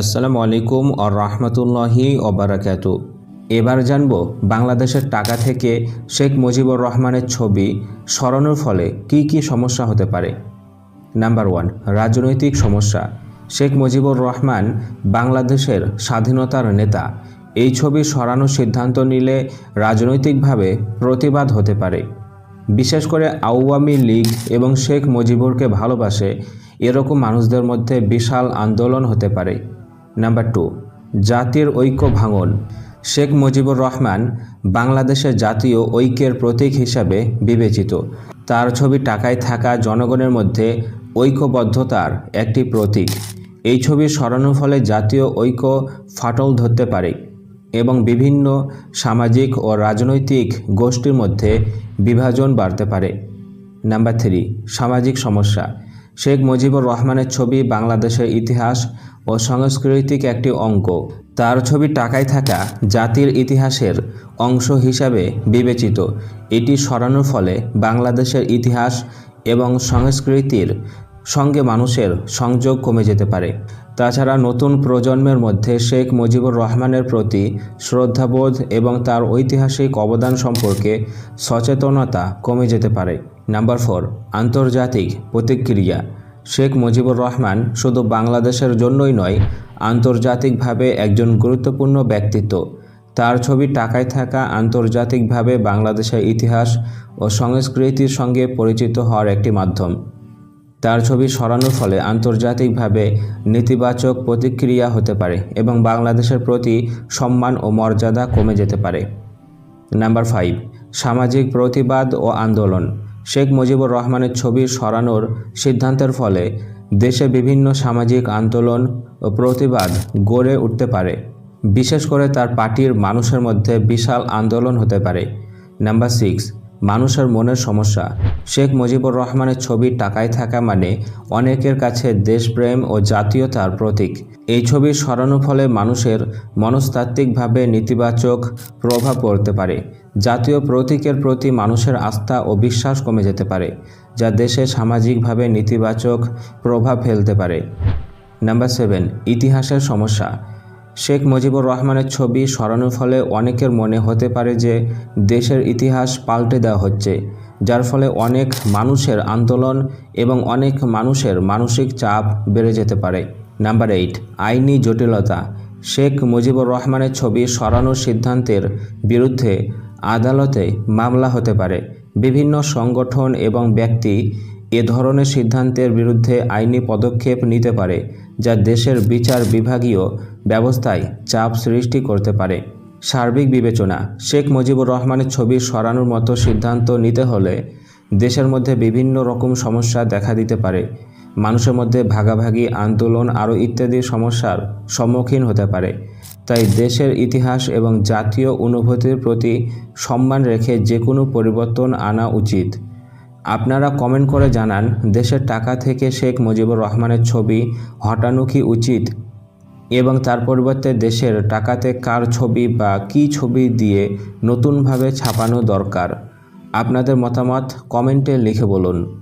আসসালামু আলাইকুম আর রহমতুল্লাহি ওবরাকাতু এবার জানব বাংলাদেশের টাকা থেকে শেখ মুজিবুর রহমানের ছবি সরানোর ফলে কি কি সমস্যা হতে পারে। নাম্বার ওয়ান, রাজনৈতিক সমস্যা। শেখ মুজিবুর রহমান বাংলাদেশের স্বাধীনতার নেতা। এই ছবি সরানোর সিদ্ধান্ত নিলে রাজনৈতিকভাবে প্রতিবাদ হতে পারে। বিশেষ করে আওয়ামী লীগ এবং শেখ মুজিবুরকে ভালোবাসে এরকম মানুষদের মধ্যে বিশাল আন্দোলন হতে পারে। নাম্বার টু জাতির ঐক্য ভাঙন। শেখ মুজিবুর রহমান বাংলাদেশের জাতীয় ঐক্যের প্রতীক হিসাবে বিবেচিত। তার ছবি টাকায় থাকা জনগণের মধ্যে ঐক্যবদ্ধতার একটি প্রতীক। এই ছবি সরানোর ফলে জাতীয় ঐক্য ফাটল ধরতে পারে এবং বিভিন্ন সামাজিক ও রাজনৈতিক গোষ্ঠীর মধ্যে বিভাজন বাড়তে পারে। নাম্বার থ্রি সামাজিক সমস্যা। শেখ মুজিবুর রহমানের ছবি বাংলাদেশের ইতিহাস ও সাংস্কৃতিক একটি অঙ্ক তার ছবি টাকায় থাকা জাতির ইতিহাসের অংশ হিসাবে বিবেচিত। এটি সরানোর ফলে বাংলাদেশের ইতিহাস এবং সংস্কৃতির সঙ্গে মানুষের সংযোগ কমে যেতে পারে। তাছাড়া নতুন প্রজন্মের মধ্যে শেখ মুজিবুর রহমানের প্রতি শ্রদ্ধাবোধ এবং তার ঐতিহাসিক অবদান সম্পর্কে সচেতনতা কমে যেতে পারে। নাম্বার ফোর, আন্তর্জাতিক প্রতিক্রিয়া। শেখ মুজিবুর রহমান শুধু বাংলাদেশের জন্যই নয়, আন্তর্জাতিকভাবে একজন গুরুত্বপূর্ণ ব্যক্তিত্ব। তার ছবি টাকায় থাকা আন্তর্জাতিকভাবে বাংলাদেশের ইতিহাস ও সংস্কৃতির সঙ্গে পরিচিত হওয়ার একটি মাধ্যম। তার ছবি সরানোর ফলে আন্তর্জাতিকভাবে নেতিবাচক প্রতিক্রিয়া হতে পারে এবং বাংলাদেশের প্রতি সম্মান ও মর্যাদা কমে যেতে পারে। নাম্বার ফাইভ, সামাজিক প্রতিবাদ ও আন্দোলন। শেখ মুজিবুর রহমানের ছবি সরানোর সিদ্ধান্তের ফলে দেশে বিভিন্ন সামাজিক আন্দোলন ও প্রতিবাদ গড়ে উঠতে পারে। বিশেষ করে তার পার্টির মানুষের মধ্যে বিশাল আন্দোলন হতে পারে। নাম্বার সিক্স মানুষের মনের সমস্যা। শেখ মুজিবুর রহমানের ছবি টাকায় থাকা মানে অনেকের কাছে দেশপ্রেম ও জাতীয়তার প্রতীক। এই ছবি সরানোর ফলে মানুষের মনস্তাত্ত্বিকভাবে নেতিবাচক প্রভাব পড়তে পারে। জাতীয় প্রতীকের প্রতি মানুষের আস্থা ও বিশ্বাস কমে যেতে পারে, যা দেশে সামাজিকভাবে নেতিবাচক প্রভাব ফেলতে পারে। নাম্বার সেভেন, ইতিহাসের সমস্যা। শেখ মুজিবুর রহমানের ছবি সরানোর ফলে অনেকের মনে হতে পারে যে দেশের ইতিহাস পাল্টে দেওয়া হচ্ছে, যার ফলে অনেক মানুষের আন্দোলন এবং অনেক মানুষের মানসিক চাপ বেড়ে যেতে পারে। নাম্বার এইট, আইনি জটিলতা। শেখ মুজিবুর রহমানের ছবি সরানোর সিদ্ধান্তের বিরুদ্ধে আদালতে মামলা হতে পারে। বিভিন্ন সংগঠন এবং ব্যক্তি এ ধরনের সিদ্ধান্তের বিরুদ্ধে আইনি পদক্ষেপ নিতে পারে। যা দেশের বিচার বিভাগীয় ব্যবস্থায় চাপ সৃষ্টি করতে পারে। সার্বিক বিবেচনা। শেখ মুজিবুর রহমানের ছবি সরানোর মতো সিদ্ধান্ত নিতে হলে দেশের মধ্যে বিভিন্ন রকম সমস্যা দেখা দিতে পারে। মানুষের মধ্যে ভাগাভাগি, আন্দোলন আরও ইত্যাদি সমস্যার সম্মুখীন হতে পারে। তাই দেশের ইতিহাস এবং জাতীয় অনুভূতির প্রতি সম্মান রেখে যে কোনো পরিবর্তন আনা উচিত। আপনারা কমেন্ট করে জানান, দেশের টাকা থেকে শেখ মুজিবুর রহমানের ছবি হটানো কি উচিত এবং তার পরিবর্তে দেশের টাকাতে কার ছবি বা কি ছবি দিয়ে নতুনভাবে ছাপানো দরকার? আপনাদের মতামত কমেন্টে লিখে বলুন।